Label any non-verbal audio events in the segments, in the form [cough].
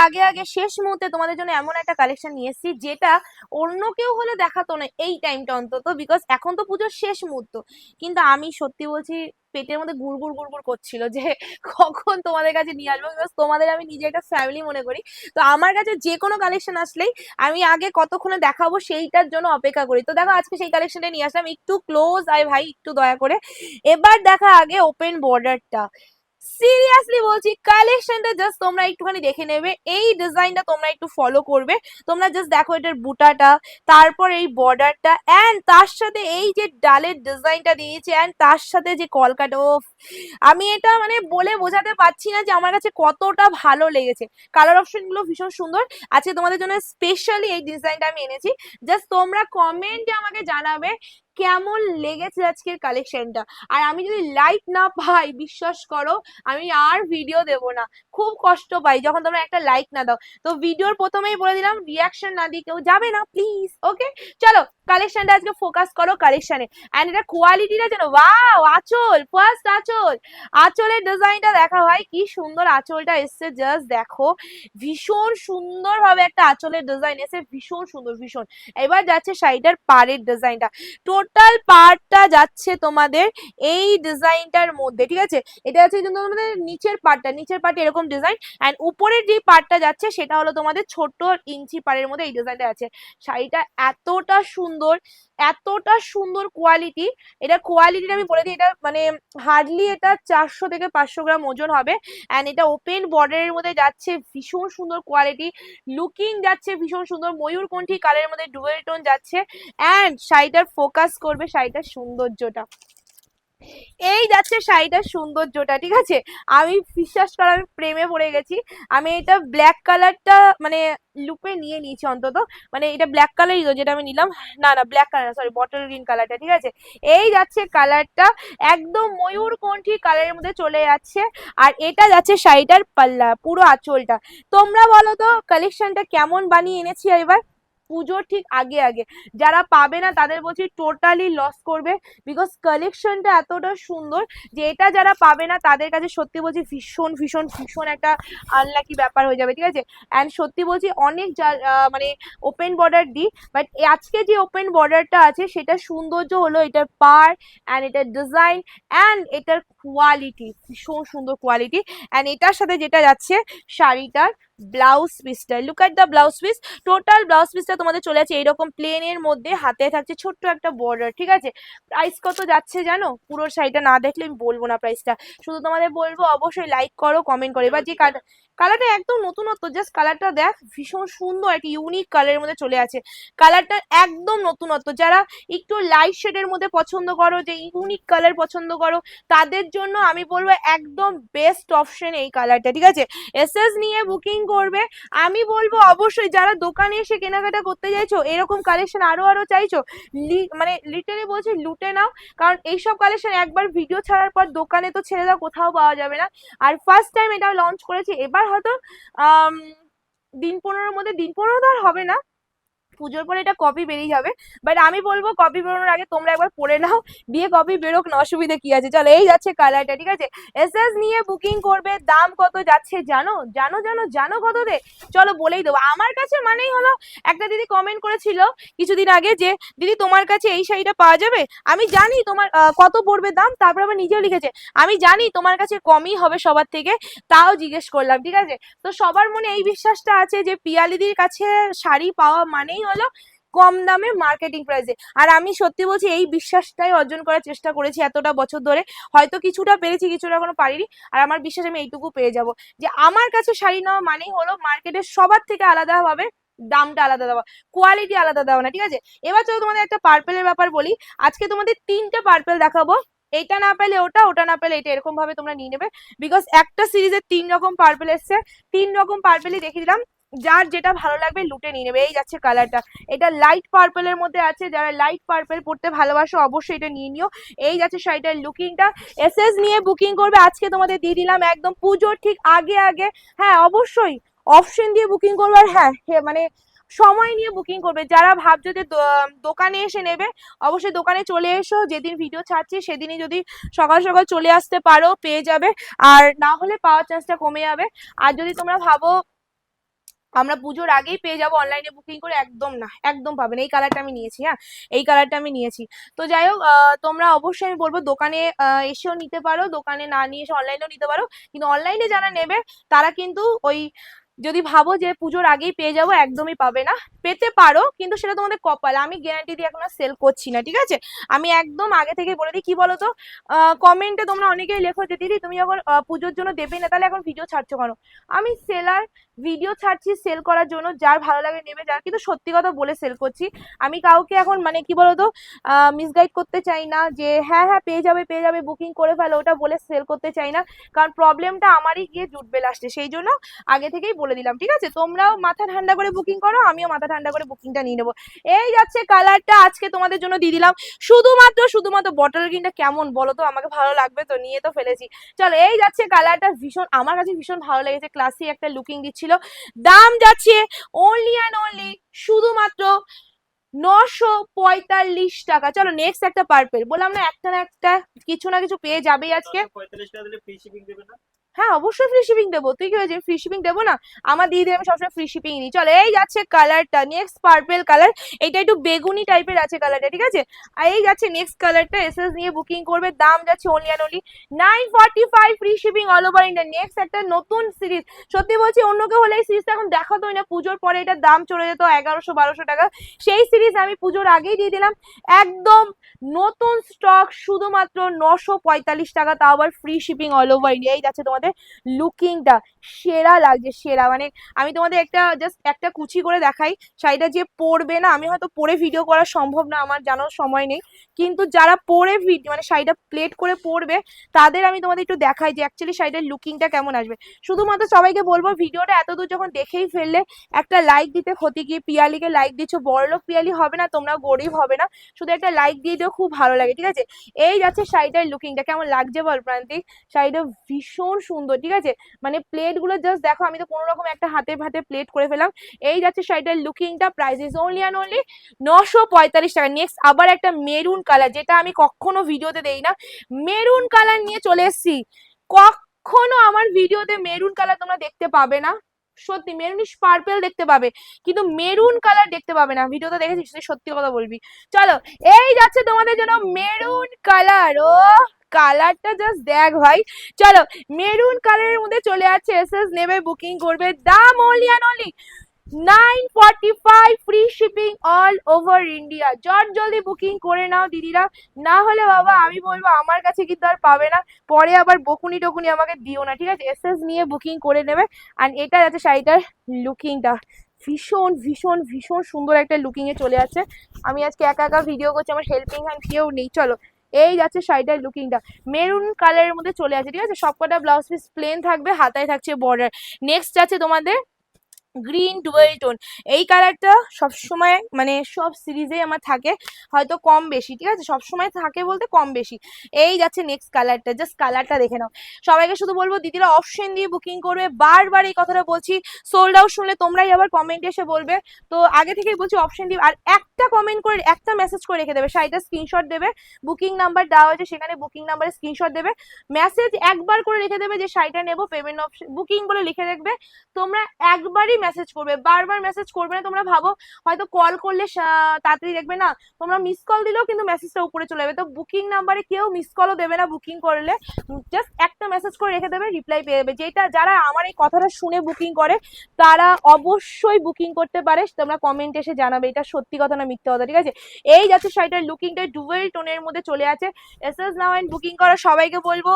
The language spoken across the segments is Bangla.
আগে আগে শেষ মুহূর্তে তোমাদের জন্য এমন একটা কালেকশন নিয়ে এসেছি, যেটা অন্য কেউ হলে দেখাতো না এই টাইমটা অন্তত বিকজ এখন তো পুজোর শেষ মুহূর্ত। কিন্তু আমি সত্যি বলছি, পেটের মধ্যে গুড়গুড় গুড়গুড় করছিল যে [laughs] কখন তোমাদের কাছে নিয়ে আসব বিকজ তোমাদের আমি নিজে একটা ফ্যামিলি মনে করি। তো আমার কাছে যে কোনো কালেকশন আসলেই আমি আগে কতক্ষণে দেখাবো সেইটার জন্য অপেক্ষা করি। তো দেখো, আজকে সেই কালেকশনটা নিয়ে আসলাম, একটু ক্লোজ আয় ভাই, একটু দয়া করে। এবার দেখা আগে ওপেন বর্ডারটা সিরিয়াসলি বলছি কালেকশনটা জাস্ট তোমরা একটুখানি দেখে নেবে। এই ডিজাইনটা তোমরা একটু ফলো করবে। তোমরা জাস্ট দেখো এটার বুটাটা, তারপর এই বর্ডারটা অ্যান্ড তার সাথে এই যে ডালের ডিজাইনটা দিয়েছে অ্যান্ড তার সাথে যে কলকাটা ও আমি এটা মানে বলে বোঝাতে পারছি না যে আমার কাছে কতটা ভালো লেগেছে। কালার অপশনগুলো ভীষণ সুন্দর। আজকে তোমাদের জন্য স্পেশালি এই ডিজাইনটা আমি এনেছি। জাস্ট তোমরা কমেন্টে আমাকে জানাবে কেমন লেগেছে আজকের কালেকশনটা আর আমি যদি লাইক না পাই, বিশ্বাস করো, আমি আর ভিডিও দেব না। খুব কষ্ট পাই যখন তোমরা একটা লাইক না দাও। তো ভিডিওর প্রথমেই বলে দিলাম রিয়াকশন না দিয়ে কেউ যাবে না প্লিজ ওকে চলো কালেকশনটা আজকে ফোকাস করো কালেকশনে অ্যান্ড এটা কোয়ালিটিটা যেন ওয়াও আঁচল ফার্স্ট আঁচল। আঁচলের ডিজাইনটা দেখা হয় কি সুন্দর আঁচলটা এসছে জাস্ট দেখো। ভীষণ সুন্দর ভাবে একটা আঁচলের ডিজাইন এসে ভীষণ সুন্দর, ভীষণ। এবার যাচ্ছে শাড়িটার পাড়ের ডিজাইনটা টোটাল পার্টটা যাচ্ছে তোমাদের এই ডিজাইনটার মধ্যে, ঠিক আছে? এটা হচ্ছে কিন্তু তোমাদের নিচের পার্টটা নিচের পার্টে এরকম ডিজাইন অ্যান্ড উপরের যে পার্টটা যাচ্ছে, সেটা হলো তোমাদের ছোট ইঞ্চি পাড়ের মধ্যে এই ডিজাইনটা আছে। শাড়িটা এতটা সুন্দর এতটা সুন্দর কোয়ালিটি এটা কোয়ালিটিটা আমি বলে দিই, এটা মানে হার্ডলি এটা চারশো থেকে পাঁচশো গ্রাম ওজন হবে অ্যান্ড এটা ওপেন বর্ডারের মধ্যে যাচ্ছে ভীষণ সুন্দর কোয়ালিটি লুকিং যাচ্ছে ভীষণ সুন্দর, ময়ূরকণ্ঠী কালের মধ্যে ডুয়েল টোন যাচ্ছে অ্যান্ড শাড়িটার ফোকাস করবে শাড়িটার সৌন্দর্যটা। এই যাচ্ছে শাড়িটার সৌন্দর্যটা, ঠিক আছে? আমি বিশ্বাস করার প্রেমে পড়ে গেছি। আমি এটা ব্ল্যাক কালারটা মানে লুপে নিয়ে নিয়েছি অন্তত। মানে এটা ব্ল্যাক কালারই তো, যেটা আমি নিলাম। না না black colour sorry bottle green কালারটা ঠিক আছে? এই যাচ্ছে কালারটা একদম ময়ূর কণ্ঠী কালারের মধ্যে চলে যাচ্ছে। আর এটা যাচ্ছে শাড়িটার পাল্লা, পুরো আঁচলটা। তোমরা বলো তো কালেকশনটা কেমন বানিয়ে এনেছি এবার? পুজোর ঠিক আগে আগে। যারা পাবে না, তাদের বলছি টোটালি লস করবে বিকজ কালেকশনটা এতটা সুন্দর যে এটা যারা পাবে না, তাদের কাছে সত্যি বলছি ভীষণ ভীষণ ভীষণ একটা আনলাকি ব্যাপার হয়ে যাবে, ঠিক আছে? অ্যান্ড সত্যি বলছি অনেক মানে ওপেন বর্ডার দিই বাট আজকে যে ওপেন বর্ডারটা আছে সেটা সৌন্দর্য হলো এটার পার অ্যান্ড এটার ডিজাইন অ্যান্ড এটার কোয়ালিটি ভীষণ সুন্দর কোয়ালিটি অ্যান্ড এটার সাথে যেটা যাচ্ছে শাড়িটার ব্লাউজ পিসটা। Look at the blouse piece total blouse পিসটা তোমাদের চলে আছে এইরকম প্লেনের মধ্যে। হাতে থাকছে ছোট্ট একটা বর্ডার ঠিক আছে? প্রাইস কত যাচ্ছে জানো? পুরো শাড়িটা না দেখলে আমি বলব না প্রাইসটা শুধু তোমাদের বলব, অবশ্যই লাইক করো কমেন্ট করো। এবার যে কালারটা একদম নতুনত্ব জাস্ট কালারটা দেখ, ভীষণ সুন্দর একটা ইউনিক কালারের মধ্যে চলে আছে। কালারটা একদম নতুনত্ব। যারা একটু লাইট শেডের মধ্যে পছন্দ করো, যে ইউনিক কালার পছন্দ করো, তাদের জন্য আমি বলব একদম বেস্ট অপশন এই কালারটা ঠিক আছে? এসএস নিয়ে বুকিং করবে? আমি বলব অবশ্যই যারা দোকানে এসে কেনাকাটা করতে চাইছো, এরকম কালেকশন আরও আরও চাইছো মানে লিটারে বলছি লুটে নাও। কারণ এইসব কালেকশন একবার ভিডিও ছাড়ার পর দোকানে তো ছেড়ে দাও, কোথাও পাওয়া যাবে না। আর ফার্স্ট টাইম এটা লঞ্চ করেছি, এবার হয়তো দিন পনেরোর মধ্যে, দিন পনেরো আর হবে না। পুজোর পরে এটা কপি বেরিয়ে যাবে। বাট আমি বলব কপি বেরোনোর আগে তোমরা একবার পড়ে নাও, দিয়ে কপি বেরোক, না অসুবিধা কি আছে? চলো, এই যাচ্ছে কালারটা ঠিক আছে? এসএস নিয়ে বুকিং করবে, দাম কত যাচ্ছে জানো? জানো জানো জানো কত দে? চলো বলেই দেবো। আমার কাছে মানেই হলো, একটা দিদি কমেন্ট করেছিল কিছুদিন আগে যে, দিদি, তোমার কাছে এই শাড়িটা পাওয়া যাবে? আমি জানি তোমার কত পড়বে দাম, তারপর আবার নিজেও লিখেছে, আমি জানি তোমার কাছে কমই হবে সবার থেকে, তাও জিজ্ঞেস করলাম। ঠিক আছে? তো সবার মনে এই বিশ্বাসটা আছে যে পিয়ালিদির কাছে শাড়ি পাওয়া মানেই হলো কম দামে মার্কেটিং প্রাইসে আর আমি সত্যি বলছি, এই বিশ্বাসটাই অর্জন করার চেষ্টা করেছি এতটা বছর ধরে। হয়তো কিছুটা পেরেছি, কিছুটা এখনও পারিনি। আর আমার বিশ্বাস, আমি এইটুকু পেয়ে যাব। যে আমার কাছে শাড়ি নেওয়া মানেই হলো মার্কেটের সবার থেকে আলাদা ভাবে দামটা আলাদা দেওয়া কোয়ালিটি আলাদা দেওয়া না, ঠিক আছে? এবার চলো তোমাদের একটা পার্পেলের ব্যাপার বলি। আজকে তোমাদের তিনটে পার্পেল দেখাবো। এটা না পেলে ওটা ওটা না পেলে এটা এরকম ভাবে তোমরা নিয়ে নেবে। বিকজ একটা সিরিজের তিন রকম পার্পেল এসছে। তিন রকম পার্পেলই দেখিয়ে দিলাম। যার যেটা ভালো লাগবে লুটে নিয়ে নেবে। এই যাচ্ছে কালারটা এটা লাইট পার্পেলের মধ্যে আছে। যারা লাইট পার্পেল পড়তে ভালোবাসো অবশ্যই এটা নিয়ে নিও। এই যাচ্ছে শাড়িটার লুকিংটা এসএস নিয়ে বুকিং করবে। আজকে তোমাদের দিয়ে দিলাম একদম পুজোর ঠিক আগে আগে। হ্যাঁ অবশ্যই অপশন দিয়ে বুকিং করবে। আর হ্যাঁ মানে সময় নিয়ে বুকিং করবে। যারা ভাবছ যে দোকানে এসে নেবে, অবশ্যই দোকানে চলে এসো। যেদিন ভিডিও ছাড়ছি, সেদিনই যদি সকাল সকাল চলে আসতে পারো, পেয়ে যাবে। আর না হলে পাওয়ার চান্সটা কমে যাবে। আর যদি তোমরা ভাবো আমরা পুজোর আগেই পেয়ে যাব অনলাইনে বুকিং করে, একদম না, একদম পাবেন এই কালারটা আমি নিয়েছি হ্যাঁ? এই কালারটা আমি নিয়েছি। তো যাই হোক তোমরা অবশ্যই আমি বলব দোকানে এসেও নিতে পারো, দোকানে না নিয়ে এসে অনলাইনেও নিতে পারো। কিন্তু অনলাইনে যারা নেবে, তারা কিন্তু ওই যদি ভাবো যে পুজোর আগেই পেয়ে যাব, একদমই পাবে না। পেতে পারো, কিন্তু সেটা তোমাদের কপাল। আমি গ্যারান্টি দিয়ে এখন সেল করছি না, ঠিক আছে? আমি একদম আগে থেকে বলে দিই, কি বলো তো কমেন্টে তোমরা অনেকেই লেখো যে, দিদি, তুমি যখন পুজোর জন্য দেবে না, তাহলে এখন ভিডিও ছাড়ছো কেন? আমি সেলার ভিডিও ছাড়ছি সেল করার জন্য, যার ভালো লাগে নেবে, যার। কিন্তু সত্যি কথা বলে সেল করছি। আমি কাউকে এখন মানে কি বলতো মিসগাইড করতে চাই না যে হ্যাঁ হ্যাঁ পেয়ে যাবে পেয়ে যাবে বুকিং করে ফেলো। ওটা বলে সেল করতে চাই না। কারণ প্রবলেমটা আমারই গিয়ে জুটবে লাস্টে সেই জন্য আগে থেকেই বলে দিলাম, ঠিক আছে? তোমরাও মাথা ঠান্ডা করে বুকিং করো, আমিও মাথা ঠান্ডা করে বুকিংটা নিয়ে নেব। এই যাচ্ছে কালারটা আজকে তোমাদের জন্য দিয়ে দিলাম। শুধুমাত্র শুধুমাত্র বটল গ্রিনটা কেমন বলো তো? আমাকে ভালো লাগবে তো, নিয়ে তো ফেলেছি। চলো, এই যাচ্ছে কালারটা ভীষণ, আমার কাছে ভীষণ ভালো লেগেছে ক্লাসি একটা লুকিং দিচ্ছিল। দাম যাচ্ছে অনলি অ্যান্ড অনলি শুধুমাত্র নশো পঁয়তাল্লিশ টাকা। চলো নেক্সট একটা পার্পেল বললাম না, একটা না একটা কিছু না কিছু পেয়ে যাবেই আজকে। পঁয়তাল্লিশ টাকা দিলে ফ্রি শিপিং দেবে না? হ্যাঁ অবশ্যই ফ্রি শিপিং দেবো। তুই কি হয়েছে ফ্রি শিপিং দেবো না? আমার দিদি আমি সবসময় ফ্রি শিপিং দিই চলো, এই যাচ্ছে কালারটা নেক্সট পার্পেল কালার এটা একটু বেগুনি টাইপের আছে কালারটা ঠিক আছে? আর এই যাচ্ছে নেক্সট কালারটা এসএস নিয়ে বুকিং করবে, দাম যাচ্ছে only and only nine forty five free shipping all over India next একটা নতুন সিরিজ সত্যি বলছি, অন্য কেউ হলে এই সিরিজটা এখন দেখাতোই না। পুজোর পরে এটার দাম চলে যেত এগারোশো, বারোশো টাকা। সেই সিরিজ আমি পুজোর আগেই দিয়ে দিলাম। একদম নতুন স্টক শুধুমাত্র নশো পঁয়তাল্লিশ টাকা, তাও আবার free shipping all over India এই যাচ্ছে তোমাদের লুকিংটা সেরা লাগছে, সেরা। মানে আমি তোমাদের একটা জাস্ট একটা কুচি করে দেখাই, শাড়িটা যে পরবে না, আমি হয়তো পরে ভিডিও করা সম্ভব না, আমার জানার সময় নেই। কিন্তু যারা পরে ভিডিও মানে শাড়িটা প্লেট করে পরবে, তাদের আমি তোমাদের একটু দেখাই যে অ্যাকচুয়ালি শাড়িটার লুকিংটা কেমন আসবে। শুধুমাত্র সবাইকে বলব, ভিডিওটা এতদূর যখন দেখেই ফেললে, একটা লাইক দিতে, ক্ষতি কি, পিয়ালিকে লাইক দিচ্ছ, বড়লোক পিয়ালি হবে না, তোমরা গরিব হবে না, শুধু একটা লাইক দিয়ে দিও, খুব ভালো লাগে, ঠিক আছে? এই যাচ্ছে শাড়িটার লুকিংটা কেমন লাগছে বল, প্রান্তিক? শাড়িটা ভীষণ সুন্দর, ঠিক আছে? মানে প্লেটগুলো জাস্ট দেখো, আমি তো কোনো রকম একটা হাতে হাতে প্লেট করে ফেলাম এই যাচ্ছে শাড়িটার লুকিংটা price is only and only নশো পঁয়তাল্লিশ টাকা। নেক্সট আবার একটা মেরুন কালার যেটা আমি কখনো ভিডিওতে দেই না। মেরুন কালার নিয়ে চলে এসেছি। কখনো আমার ভিডিওতে মেরুন কালার তোমরা দেখতে পাবে না। সত্যি মেরুনিশ পার্পেল দেখতে পাবে। কিন্তু মেরুন কালার দেখতে পাবে না। ভিডিওতে দেখেছিস সত্যি কথা বলবি। চলো, এই যাচ্ছে তোমাদের জন্য মেরুন কালার ও! কালারটা জাস্ট দেখ ভাই। চলো মেরুন কালারের মধ্যে চলে যাচ্ছে এসএস নেবে বুকিং করবে। দাম only and only nine forty five free shipping all over India জট জলদি বুকিং করে নাও দিদিরা। না হলে বাবা, আমি বলব, আমার কাছে কিন্তু আর পাবে না। পরে আবার বকুনি টকুনি আমাকে দিও না, ঠিক আছে? এসএস নিয়ে বুকিং করে নেবে। আর এটা যাচ্ছে শাড়িটার লুকিংটা ভীষণ ভীষণ ভীষণ সুন্দর একটা লুকিংয়ে চলে যাচ্ছে। আমি আজকে একা একা ভিডিও করছি, আমার হেল্পিং হ্যান্ড কেউ নেই। চলো এই যাচ্ছে শাড়িটার লুকিংটা মেরুন কালারের মধ্যে চলে আছে ঠিক আছে? সবকটা ব্লাউজ পিস প্লেন থাকবে, হাতায় থাকছে বর্ডার নেক্সট যাচ্ছে তোমাদের গ্রিন ডুয়েল টোন এই কালারটা সব সময় মানে সব সিরিজে আমার থাকে, হয়তো কম বেশি, ঠিক আছে? সব সময় থাকে বলতে কম বেশি। এই যাচ্ছে নেক্সট কালারটা জাস্ট কালারটা দেখে নাও। সবাইকে শুধু বলব, দিদিরা অপশন দিয়ে বুকিং করবে। বারবার এই কথাটা বলছি সোল্ড আউট শুনলে তোমরাই আবার কমেন্ট এসে বলবে। তো আগে থেকেই বলছি অপশন দিয়ে, আর একটা কমেন্ট করে, একটা মেসেজ করে রেখে দেবে। শাড়িটা স্ক্রিনশট দেবে বুকিং নাম্বার দেওয়া হয়েছে, সেখানে বুকিং নাম্বারে স্ক্রিনশট দেবে। মেসেজ একবার করে রেখে দেবে যে শাড়িটা নেব পেমেন্ট অপশন বুকিং বলে লিখে রাখবে তোমরা একবারই মেসেজ করবে, বারবার মেসেজ করবে না, তোমরা ভাবো, হয়তো কল করলে তাড়াতাড়ি দেখবে না। তোমরা মিস কল দিলেও কিন্তু মেসেজটা উপরে চলে যাবে। তো বুকিং নাম্বারে কেউ মিস কলও দেবে না বুকিং করলে। জাস্ট একটা মেসেজ করে রেখে দেবে রিপ্লাই পেয়ে যাবে। যেটা, যারা আমার এই কথাটা শুনে বুকিং করে, তারা অবশ্যই বুকিং করতে পারে। তোমরা কমেন্ট এসে জানাবে, এটা সত্যি কথা না মিথ্যে কথা, ঠিক আছে? এই যাচ্ছে শাড়িটার লুকিংটা ডুয়েল টোনের মধ্যে চলে আছে। এস এস নাও বুকিং করা সবাইকে বলব।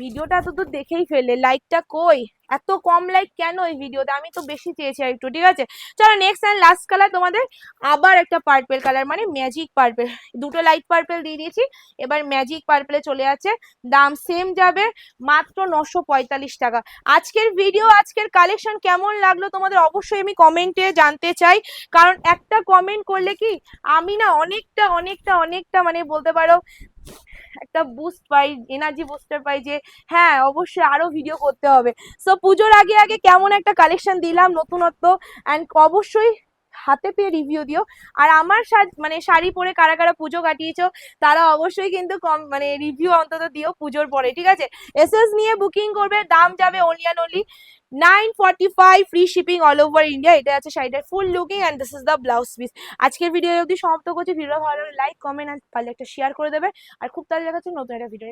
ভিডিওটা এত দূর দেখেই ফেললে লাইকটা কই? এত কম লাইক কেন এই ভিডিওতে? আমি তো বেশি চেয়েছি একটু, ঠিক আছে? চলো নেক্সট অ্যান্ড লাস্ট কালার তোমাদের আবার একটা পার্পেল কালার মানে ম্যাজিক পার্পেল দুটো লাইট পার্পেল দিয়ে দিয়েছি, এবার ম্যাজিক পার্পেলে চলে আছে দাম সেম যাবে, মাত্র নশো টাকা। আজকের ভিডিও আজকের কালেকশন কেমন লাগল তোমাদের অবশ্যই আমি কমেন্টে জানতে চাই। কারণ একটা কমেন্ট করলে কি, আমি না অনেকটা অনেকটা অনেকটা মানে বলতে পারো একটা বুস্ট পাই এনার্জি বুস্টার পাই যে হ্যাঁ অবশ্যই আরও ভিডিও করতে হবে। সো পুজোর আগে আগে কেমন একটা কালেকশন দিলাম নতুনত্ব অ্যান্ড অবশ্যই হাতে পেয়ে রিভিউ দিও। আর আমার মানে শাড়ি পরে কারা কারা পুজো কাটিয়েছো, তারা অবশ্যই কিন্তু কম মানে রিভিউ অন্তত দিও পুজোর পরে, ঠিক আছে? এসএস নিয়ে বুকিং করবে, দাম যাবে only and only nine five free shipping all over India এটা আছে ফুল লুকিং পিস আজকের ভিডিও ভালো লাইক কমেন্ট আর পারলে একটা শেয়ার করে দেবে। আর খুব তাড়াতাড়ি দেখাচ্ছে নতুন একটা ভিডিও